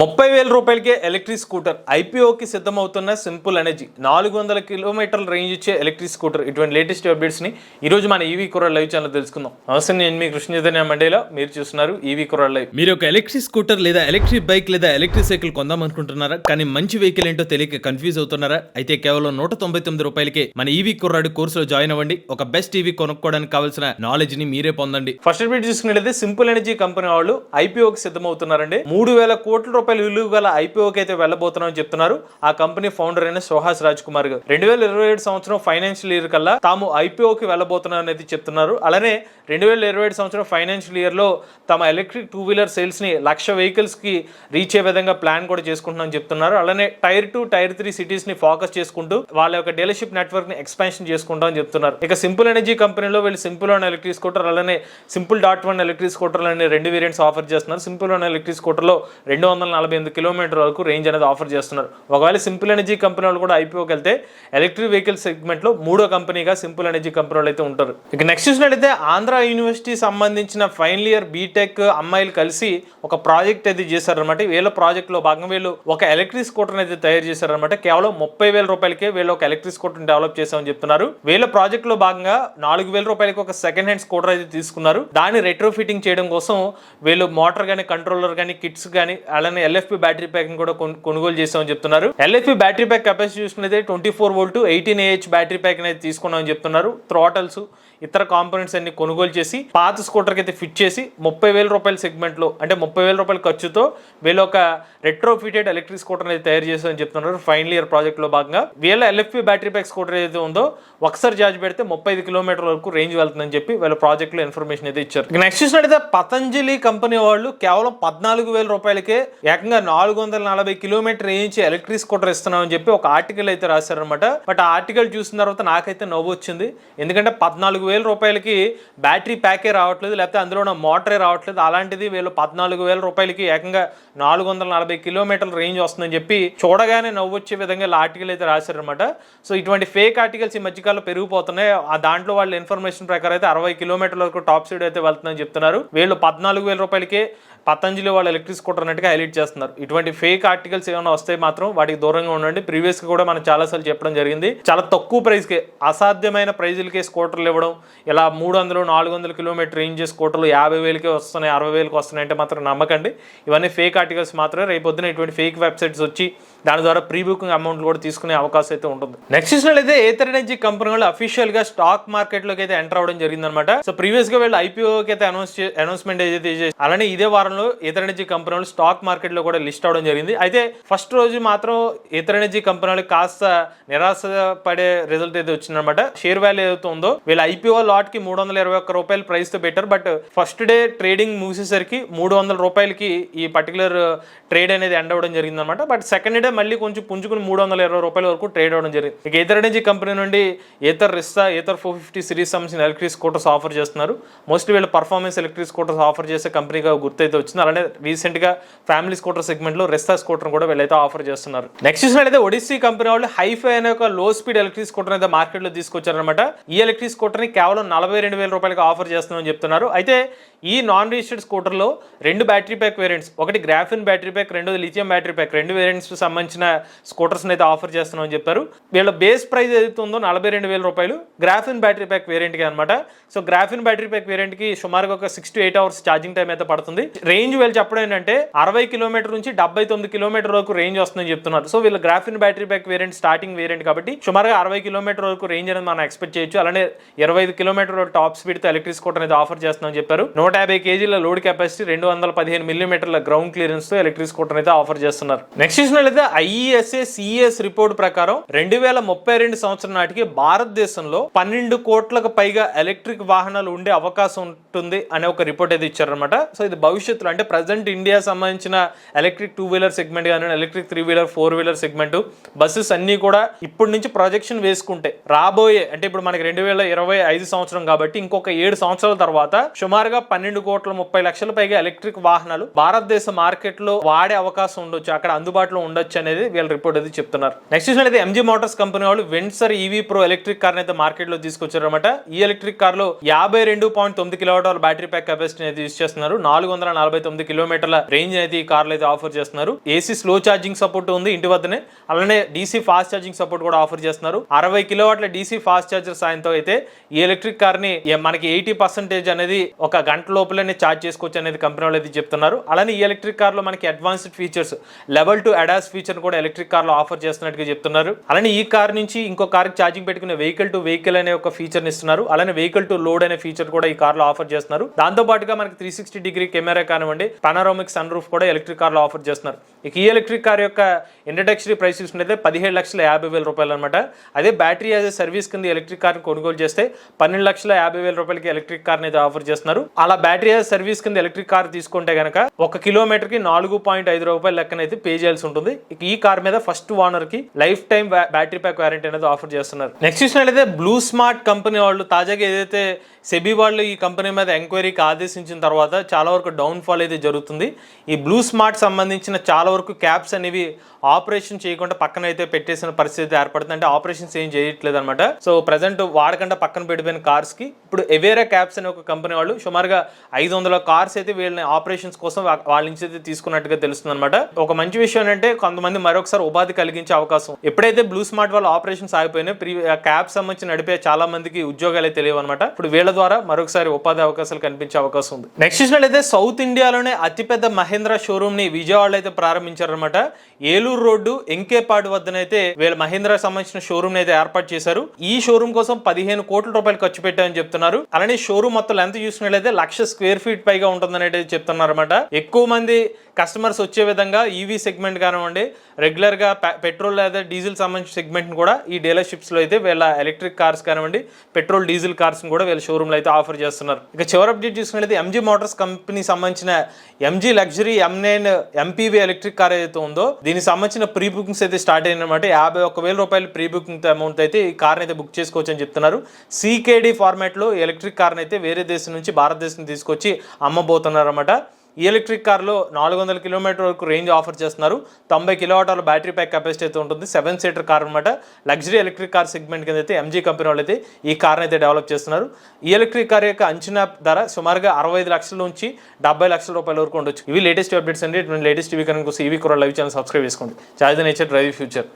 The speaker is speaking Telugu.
ముప్పై వేల రూపాయలకే ఎలక్ట్రిక్ స్కూటర్ ఐపీఓకి సిద్ధమవుతున్న సింపుల్ ఎనర్జీ. నాలుగు వందల కిలోమీటర్ల రేంజ్ ఇచ్చే ఎలక్ట్రిక్ స్కూటర్. ఇటువంటి లేటెస్ట్ అప్డేట్స్ని ఈ రోజు మన ఈవీ కుర్ర లైవ్ ఛానల్ తెలుసుకుందాం. నమస్తే నేను మీ కృష్ణ చైతన్య మండేలా. మీరు చూస్తున్నారు ఈవీ కుర్ర లైవ్. మీరు ఒక ఎలక్ట్రిక్ స్కూటర్ లేదా ఎలక్ట్రిక్ బైక్ లేదా ఎలక్ట్రిక్ సైకిల్ కొందాం అనుకుంటున్నారా? కానీ మంచి వెహికల్ ఏంటో తెలియక కన్ఫ్యూజ్ అవుతున్నారా? అయితే కేవలం నూట తొంభై తొమ్మిది రూపాయలకే మన ఈవీ కుర్రాడు కోర్సులో జాయిన్ అవ్వండి. ఒక బెస్ట్ ఈవీ కొనుక్కోవడానికి కావాల్సిన నాలెడ్జ్ని మీరే పొందండి. ఫస్ట్ అప్డేట్ చూసుకున్నట్లయితే సింపుల్ ఎనర్జీ కంపెనీ వాళ్ళు ఐపీఓకి సిద్ధమవుతున్నారండి. మూడు వేల కోట్ల రూపాయల విలువ గల ఐపీఓకి అయితే వెళ్ళబోతున్నామని చెప్తున్నారు. ఆ కంపెనీ ఫౌండర్ అయిన సుహాస్ రాజ్ కుమార్ గారు. రెండు వేల ఇరవై ఏడు సంవత్సరం ఫైనాన్షియల్ ఇయర్ కల్లా తాము ఐపీఓకి వెళ్ళబోతున్నారని అయితే చెప్తున్నారు. అలానే రెండు వేల ఇరవై ఏడు సంవత్సరం ఫైనాన్షియల్ ఇయర్లో తమ ఎలక్ట్రిక్ టూ వీలర్ సేల్స్ని లక్ష వెహికల్స్కి రీచ్ అయ్యే విధంగా ప్లాన్ కూడా చేసుకుంటున్నామని చెప్తున్నారు. అలానే టైర్ టూ టైర్ త్రీ సిటీస్ని ఫోకస్ చేసుకుంటూ వాళ్ళ యొక్క డీలర్షిప్ నెట్వర్క్ని ఎక్స్పాన్షన్ చేసుకుంటామని చెప్తున్నారు. ఇక సింపుల్ ఎనర్జీ కంపెనీలో వీళ్ళు సింపుల్ వన్ ఎలక్ట్రిక్ స్కూటర్ అలానే simple dot one electric scooter అనే రెండు వేరియంట్స్ ఆఫర్ చేస్తున్నారు. సింపుల్ వన్ ఎలక్ట్రిక్ స్కూటర్లో రెండు వందల నలభై ఎనిమిది కిలోమీటర్ వరకు రేంజ్ అనేది ఆఫర్ చేస్తున్నారు. ఒకవేళ సింపుల్ ఎనర్జీ కంపెనీ వాళ్ళు కూడా ఐపీఓకి వెళ్తే ఎలక్ట్రిక్ వెహికల్ సెగ్మెంట్లో మూడో కంపెనీగా సింపుల్ ఎనర్జీ కంపెనీ వాళ్ళు అయితే ఉంటారు. ఇక నెక్స్ట్ చూసినట్లయితే ఆంధ్ర యూనివర్సిటీ సంబంధించిన ఫైనల్ ఇయర్ బీటెక్ అమ్మాయిలు కలిసి ఒక ప్రాజెక్ట్ అయితే చేశారనమాట వీళ్ళ ప్రాజెక్ట్లో భాగంగా వీళ్ళు ఒక ఎలక్ట్రిక్ స్కూటర్ అయితే తయారు చేశారనమాట కేవలం ముప్పై వేల రూపాయలకే వీళ్ళు ఒక ఎలక్ట్రిక్ స్కూటర్ డెవలప్ చేశామని చెప్తున్నారు. వీళ్ళ ప్రాజెక్ట్లో భాగంగా నాలుగు వేల రూపాయలకి ఒక సెకండ్ హ్యాండ్ స్కూటర్ అయితే తీసుకున్నారు. దాన్ని రెట్రో ఫిట్టింగ్ చేయడం కోసం వీళ్ళు మోటార్ కానీ కంట్రోలర్ కానీ కిట్స్ కానీ అలానే ఎల్ఎఫ్పి బ్యాటరీ ప్యాక్ కూడా కొను- కొనుగోలు చేసామని చెప్తున్నారు. LFP battery pack capacity చూసుకున్నది twenty four volt eighteen AH battery pack అనేది తీసుకున్నామని చెప్తున్నారు. థ్రాటల్స్ ఇతర కాంపోనెంట్స్ అన్ని కొనుగోలు చేసి పాత స్కూటర్కి అయితే ఫిట్ చేసి ముప్పై వేల రూపాయల సెగ్మెంట్లో అంటే ముప్పై వేల రూపాయల ఖర్చుతో వీళ్ళు ఒక రెట్రో ఫిటెడ్ ఎలక్ట్రిక్ స్కూటర్ అయితే తయారు చేస్తామని చెప్తున్నారు. ఫైనల్ ఇయర్ ప్రాజెక్ట్లో భాగంగా. వీళ్ళ ఎల్ఎఫ్పి బ్యాటరీ ప్యాక్ స్కూటర్ ఏదైతే ఉందో ఒకసారి చార్జ్ పెడితే ముప్పై ఐదు కిలోమీటర్ వరకు రేంజ్ వెళ్తుందని చెప్పి వీళ్ళ ప్రాజెక్ట్లో ఇన్ఫర్మేషన్ అయితే ఇచ్చారు. నెక్స్ట్ చూసినట్టయితే పతంజలి కంపెనీ వాళ్ళు కేవలం పద్నాలుగు వేల రూపాయలకే ఏకంగా నాలుగు వందల నలభై కిలోమీటర్ రేంజ్ ఎలక్ట్రిక్ స్కూటర్ ఇస్తున్నామని చెప్పి ఒక ఆర్టికల్ అయితే రాశారనమాట బట్ ఆ ఆర్టికల్ చూసిన తర్వాత నాకైతే నవ్వు వచ్చింది. ఎందుకంటే పద్నాలుగు వేల రూపాయలకి బ్యాటరీ ప్యాకే రావట్లేదు లేకపోతే అందులో ఉన్న మోటరే రావట్లేదు. అలాంటిది వీళ్ళు పద్నాలుగు వేల రూపాయలకి ఏకంగా నాలుగు వందల నలభై కిలోమీటర్ల రేంజ్ వస్తుందని చెప్పి చూడగానే నవ్వు వచ్చే విధంగా ఆర్టికల్ అయితే రాశారనమాట సో ఇటువంటి ఫేక్ ఆర్టికల్స్ ఈ మధ్యకాలంలో పెరిగిపోతున్నాయి. ఆ దాంట్లో వాళ్ళ ఇన్ఫర్మేషన్ ప్రకారం అయితే అరవై కిలోమీటర్ల వరకు టాప్ స్పీడ్ అయితే వెళ్తుందని చెప్తున్నారు. వీళ్ళు పద్నాలుగు వేల రూపాయలకే పతంజలి వాళ్ళు ఎలక్ట్రిక్ స్కూటర్ అన్నట్టుగా హైలైట్ చేస్తున్నారు. ఇటువంటి ఫేక్ ఆర్టికల్స్ ఏమైనా వస్తే మాత్రం వాటికి దూరంగా ఉండండి. ప్రీవియస్ కూడా మనం చాలాసార్లు చెప్పడం జరిగింది. చాలా తక్కువ ప్రైస్కి అసాధ్యమైన ప్రైజులకే స్కూటర్లు ఇవ్వడం ఇలా మూడు వందలు నాలుగు వందల కిలోమీటర్ రేంజ్ స్కూటర్లు యాభై వేలకే వస్తున్నాయి అరవై వేలకి వస్తున్నాయి అంటే మాత్రం నమ్మకండి. ఇవన్నీ ఫేక్ ఆర్టికల్స్ మాత్రమే. రేపొద్దున ఇటువంటి ఫేక్ వెబ్సైట్స్ వచ్చి దాని ద్వారా ప్రీ బుకింగ్ అమౌంట్ కూడా తీసుకునే అవకాశం అయితే ఉంటుంది. నెక్స్ట్ చూసినట్లయితే ఏతర్ ఎనర్జీ కంపెనీ వాళ్ళు అఫీషియల్గా స్టాక్ మార్కెట్లోకి అయితే ఎంటర్ అవడం జరిగింది అనమాట సో ప్రీవియస్గా వీళ్ళు ఐపీఓకి అయితే అనౌన్స్ అనౌన్స్మెంట్ ఏదైతే అలానే ఇదే వారంలో ఏతర్ ఎనర్జీ కంపెనీ వాళ్ళు స్టాక్ మార్కెట్ వెబ్సైట్లో కూడా లిస్ట్ అవడం జరిగింది. అయితే ఫస్ట్ రోజు మాత్రం ఇతర ఎనర్జీ కంపెనీ కాస్త నిరాశ పడే రిజల్ట్ అయితే వచ్చిందనమాట షేర్ వాల్యూ ఏదైతే ఉందో వీళ్ళ ఐపీఓ లాట్కి మూడు వందల ఇరవై ఒక్క రూపాయలు ప్రైస్తో పెట్టారు. బట్ ఫస్ట్ డే ట్రేడింగ్ ముగిసేసరికి మూడు వందల రూపాయలకి ఈ పర్టికులర్ ట్రేడ్ అనేది ఎండ్ అవ్వడం జరిగింది అనమాట బట్ సెకండ్ డే మళ్ళీ కొంచెం పుంజుకుని మూడు వందల ఇరవై రూపాయల వరకు ట్రేడ్ అవ్వడం జరిగింది. ఇక ఇతర ఎనర్జీ కంపెనీ నుండి Ather Rizta Ather four fifty series సంబంధించిన ఎలక్ట్రిక్ స్కూటర్స్ ఆఫర్ చేస్తున్నారు. మోస్ట్లీ వీళ్ళు పర్ఫార్మెన్స్ ఎలక్ట్రిక్ స్కూటర్స్ ఆఫర్ చేసే కంపెనీగా గుర్తయితే వచ్చింది. అలానే రీసెంట్గా స్కూటర్ సెగ్మెంట్లో రెస్తా స్కూటర్ కూడా వీళ్ళైతే ఆఫర్ చేస్తున్నారు. నెక్స్ట్ చూసినట్లయితే ఒడిస్సీ కంపెనీ వాళ్ళు హైఫై అనే ఒక లో స్పీడ్ ఎలక్ట్రిక్ స్కూటర్ అయితే మార్కెట్లో తీసుకొచ్చారనమాట ఈ ఎలక్ట్రిక్ స్కూటర్ని కేవలం నలభై రెండు వేల రూపాయలకి ఆఫర్ చేస్తున్నామని చెప్తున్నారు. అయితే ఈ నాన్ రిజిస్టర్డ్ స్కూటర్లో రెండు బ్యాటరీ ప్యాక్ వేరియంట్స్ ఒకటి గ్రాఫిన్ బ్యాటరీ ప్యాక్ రెండోది లిథియం బ్యాటరీ ప్యాక్ రెండు వేరియంట్స్ సంబంధించిన స్కూటర్స్ అయితే ఆఫర్ చేస్తున్నామని చెప్పారు. వీళ్ళ బేస్ ప్రైస్ ఏదైతే ఉందో నలభై రెండు వేల రూపాయలు గ్రాఫిన్ బ్యాటరీ ప్యాక్ వేరియంట్కి అనమాట సో గ్రాఫిన్ బ్యాటరీ ప్యాక్ వేరియంట్కి సుమారుగా ఒక six to eight hours charging time అయితే పడుతుంది. రేంజ్ వీళ్ళు చెప్పడం ఏంటంటే అరవై కిలోమీటర్ నుంచి డెబ్బై తొమ్మిది కిలోమీటర్ వరకు రేంజ్ వస్తుందని చెప్తున్నారు. సో వీళ్ళ graphene battery pack variant starting variant కాబట్టి సుమారుగా అరవై కిలోమీటర్ వరకు రేంజ్ అనేది మనం ఎక్స్పెక్ట్ చేయొచ్చు. అలానే ఇరవై ఐదు కిలోమీటర్ టాప్ స్పీడ్తో ఎలక్ట్రిక్ స్కూటర్ అనేది ఆఫర్ చేస్తున్నామని చెప్పారు. నూట యాభై కేజీల లోడ్ కెపాసిటీ రెండు వందల పదిహేను మిల్లీమీటర్ల గ్రౌండ్ క్లియరెన్స్తో ఎలక్ట్రిక్ స్కూటర్ అయితే ఆఫర్ చేస్తున్నారు నెక్స్ట్ చూసినట్లయితే ఐఈఎస్ఏ సిఎస్ రిపోర్ట్ ప్రకారం రెండు వేల ముప్పై రెండు సంవత్సరం నాటికి భారతదేశంలో పన్నెండు కోట్లకు పైగా ఎలక్ట్రిక్ వాహనాలు ఉండే అవకాశం ఉంటుంది అనే ఒక రిపోర్ట్ అయితే ఇచ్చారనమాట సో ఇది భవిష్యత్తులో అంటే ప్రజెంట్ ఇండియా సంబంధించిన ఎలక్ట్రిక్ టూ వీలర్ సెగ్మెంట్ కానీ electric three wheeler four wheeler segment buses అన్ని కూడా ఇప్పటి నుంచి ప్రొజెక్షన్ వేసుకుంటే రాబోయే అంటే ఇప్పుడు మనకి రెండు వేల ఇరవై ఐదు సంవత్సరం కాబట్టి ఇంకొక ఏడు సంవత్సరాల తర్వాత సుమారుగా పన్నెండు కోట్ల ముప్పై లక్షల పైగా ఎలక్ట్రిక్ వాహనాలు భారతదేశ మార్కెట్లో వాడే అవకాశం ఉండొచ్చు అక్కడ అందుబాటులో ఉండొచ్చు అనేది వీళ్ళ రిపోర్ట్ అది చెప్తున్నారు. నెక్స్ట్ చూసినట్లయితే ఎంజీ మోటార్స్ కంపెనీ వాళ్ళు Windsor EV pro electric car అయితే మార్కెట్లో తీసుకొచ్చారన్నమాట. ఈ ఎలక్ట్రిక్ కార్లో యాభై రెండు పాయింట్ తొమ్మిది కిలోమీటర్ల బ్యాటరీ ప్యాక్ కెపాసిటీ అయితే యూస్ చేస్తున్నారు. నాలుగు వందల నలభై తొమ్మిది కిలోమీటర్ల రేంజ్ అయితే ఈ కార్ కార్లు అయితే ఆఫర్ చేస్తున్నారు. ఏసీ స్లో ఛార్జింగ్ సపోర్ట్ ఉంది ఇంటి వద్దనే. అలానే డీసీ ఫాస్ట్ ఛార్జింగ్ సపోర్ట్ కూడా ఆఫర్ చేస్తున్నారు. అరవై కిలోవాట్ల డీసీ ఫాస్ట్ ఛార్జర్ సాయంతో అయితే ఈ ఎలక్ట్రిక్ కార్ని మనకి ఎయిటీ పర్సెంటేజ్ అనేది ఒక గంట లోపలనే ఛార్జ్ చేసుకోవచ్చు అనేది కంపెనీ వాళ్ళు అయితే చెప్తున్నారు. అలానే ఈ ఎలక్ట్రిక్ కార్లో మనకి advanced features level two ADAS feature కూడా ఎలక్ట్రిక్ కార్లో ఆఫర్ చేస్తున్నట్టుగా చెప్తున్నారు. అలానే ఈ కార్ నుంచి ఇంకో కార్ ఛార్జింగ్ పెట్టుకునే వెహికల్ టు వెహికల్ అనే ఒక ఫీచర్ ఇస్తున్నారు. అలానే వెహికల్ టు లోడ్ అనే ఫీచర్ కూడా ఈ కార్లో ఆఫర్ చేస్తున్నారు. దాంతో పాటుగా మనకి త్రీ సిక్స్టీ డిగ్రీ కెమెరా కానివ్వండి పనారోమిక్ సన్ రూఫ్ కూడా ఎలక్ట్రిక్ కార్లో ఆఫర్ చేస్తున్నారు. ఇక ఈ ఎలక్ట్రిక్ కార్ యొక్క ఇంట్రడక్షరీ ప్రైస్ చూసినట్లయితే పదిహేడు లక్షల యాభై వేల రూపాయలు అనమాట అదే బ్యాటరీ యాజ్ సర్వీస్ కింద ఎలక్ట్రిక్ కార్ కొనుగోలు చేస్తే పన్నెండు లక్షల యాభై వేల రూపాయలకి ఎలక్ట్రిక్ కార్ అయితే ఆఫర్ చేస్తున్నారు. అలా బ్యాటరీ యాజ్ సర్వీస్ కింద ఎలక్ట్రిక్ కార్ తీసుకుంటే గనక ఒక కిలోమీటర్కి నాలుగు పాయింట్ ఐదు రూపాయల లెక్కన అయితే పే చేయాల్సి ఉంటుంది. ఇక ఈ కార్ మీద ఫస్ట్ ఓనర్కి lifetime battery pack warranty అనేది ఆఫర్ చేస్తున్నారు. నెక్స్ట్ చూసినట్లయితే బ్లూ స్మార్ట్ కంపెనీ వాళ్ళు తాజాగా ఏదైతే సెబీ వాళ్ళు ఈ కంపెనీ మీద ఎంక్వైరీకి ఆదేశించిన తర్వాత చాలా వరకు డౌన్ ఫాల్ అయితే జరుగుతుంది. ఈ బ్లూ స్మార్ట్ సంబంధించిన చాలా వరకు క్యాబ్స్ అనేవి ఆపరేషన్ చేయకుండా పక్కన అయితే పెట్టేసిన పరిస్థితి ఏర్పడుతుంది. అంటే ఆపరేషన్స్ ఏం చేయట్లేదు అనమాట సో ప్రజెంట్ వాడకుండా పక్కన పెట్టిపోయిన కార్స్కి ఇప్పుడు ఎవేరా క్యాబ్స్ అనే ఒక కంపెనీ వాళ్ళు సుమారుగా ఐదు వందల కార్స్ అయితే వీళ్ళని ఆపరేషన్స్ కోసం వాళ్ళ నుంచి అయితే తీసుకున్నట్టుగా తెలుస్తుంది అనమాట ఒక మంచి విషయం ఏంటంటే కొంతమంది మరొకసారి ఉపాధి కలిగించే అవకాశం. ఎప్పుడైతే బ్లూ స్మార్ట్ వాళ్ళు ఆపరేషన్స్ ఆగిపోయినాయి ప్రీ క్యాబ్ సంబంధించి నడిపే చాలా మందికి ఉద్యోగాలు అయితే తెలియవు అనమాట ఇప్పుడు వీళ్ళ ద్వారా మరొకసారి ఉపాధి అవకాశాలు కనిపించే అవకాశం ఉంది. నెక్స్ట్ చూసినట్లయితే సౌత్ ఇండియాలోనే అతిపెద్ద మహేంద్ర షోరూమ్ ని విజయవాడలో అయితే ప్రారంభించారనమాట ఏలూరు రోడ్డు ఎంకేపాడు వద్దనైతే వీళ్ళ మహేంద్ర సంబంధించిన షోరూమ్ అయితే ఏర్పాటు చేశారు. ఈ షోరూమ్ కోసం పదిహేను కోట్ల రూపాయలు ఖర్చు పెట్టామని చెప్తున్నారు. అలానే షోరూమ్ మొత్తం లెంత్ చూసినట్లయితే లక్ష స్క్వేర్ ఫీట్ పైగా ఉంటుందని అయితే చెప్తున్నారు అనమాట ఎక్కువ మంది కస్టమర్స్ వచ్చే విధంగా ఈవీ సెగ్మెంట్ కానివ్వండి రెగ్యులర్గా పెట్రోల్ లేదా డీజిల్ సంబంధించిన సెగ్మెంట్ కూడా ఈ డీలర్షిప్స్లో అయితే వీళ్ళ ఎలక్ట్రిక్ కార్స్ కానివ్వండి పెట్రోల్ డీజిల్ కార్స్ కూడా వీళ్ళ షోరూమ్లో అయితే ఆఫర్ చేస్తున్నారు. ఇక చివరి అప్డేట్ చూసినట్లయితే ఎంజీ మోటార్స్ కంపెనీ సంబంధించిన MG luxury M nine MPV electric car ఏదైతే ఉందో దీనికి సంబంధించిన ప్రీ బుకింగ్స్ అయితే స్టార్ట్ అయినమాట యాభై ఒక్క వేల రూపాయలు ప్రీ బుకింగ్ అమౌంట్ అయితే ఈ కార్ని అయితే బుక్ చేసుకోవచ్చు అని చెప్తున్నారు. సీకేడీ ఫార్మాట్లో ఎలక్ట్రిక్ కార్ని అయితే వేరే దేశం నుంచి భారతదేశం తీసుకొచ్చి అమ్మబోతున్నారు అనమాట ఈ ఎలక్ట్రిక్ కార్లో నాలుగు వందల కిలోమీటర్ వరకు రేంజ్ ఆఫర్ చేస్తున్నారు. తొంభై కిలోవాటాల బ్యాటరీ ప్యాక్ కెపాసిటీ అయితే ఉంటుంది. సెవెన్ సీటర్ కార్ అనమాట లగ్జరీ ఎలక్ట్రిక్ కార్ సెగ్మెంట్ కింద అయితే ఎంజీ కంపెనీ వాళ్ళు అయితే ఈ కార్ని అయితే డెవలప్ చేస్తున్నారు. ఈ ఎలక్ట్రిక్ కార్ యొక్క అంచనా ధర సుమారుగా అరవై ఐదు లక్షల నుంచి డెబ్బై లక్షల రూపాయల వరకు ఉండొచ్చు. ఇవి లేటెస్ట్ అప్డేట్స్ అండి. లేటెస్ట్ టీవీ కనుక ఈవీ కూడా లైవ్ ఛానల్ సబ్స్క్రైబ్ చేసుకోండి. Charge nature drive future.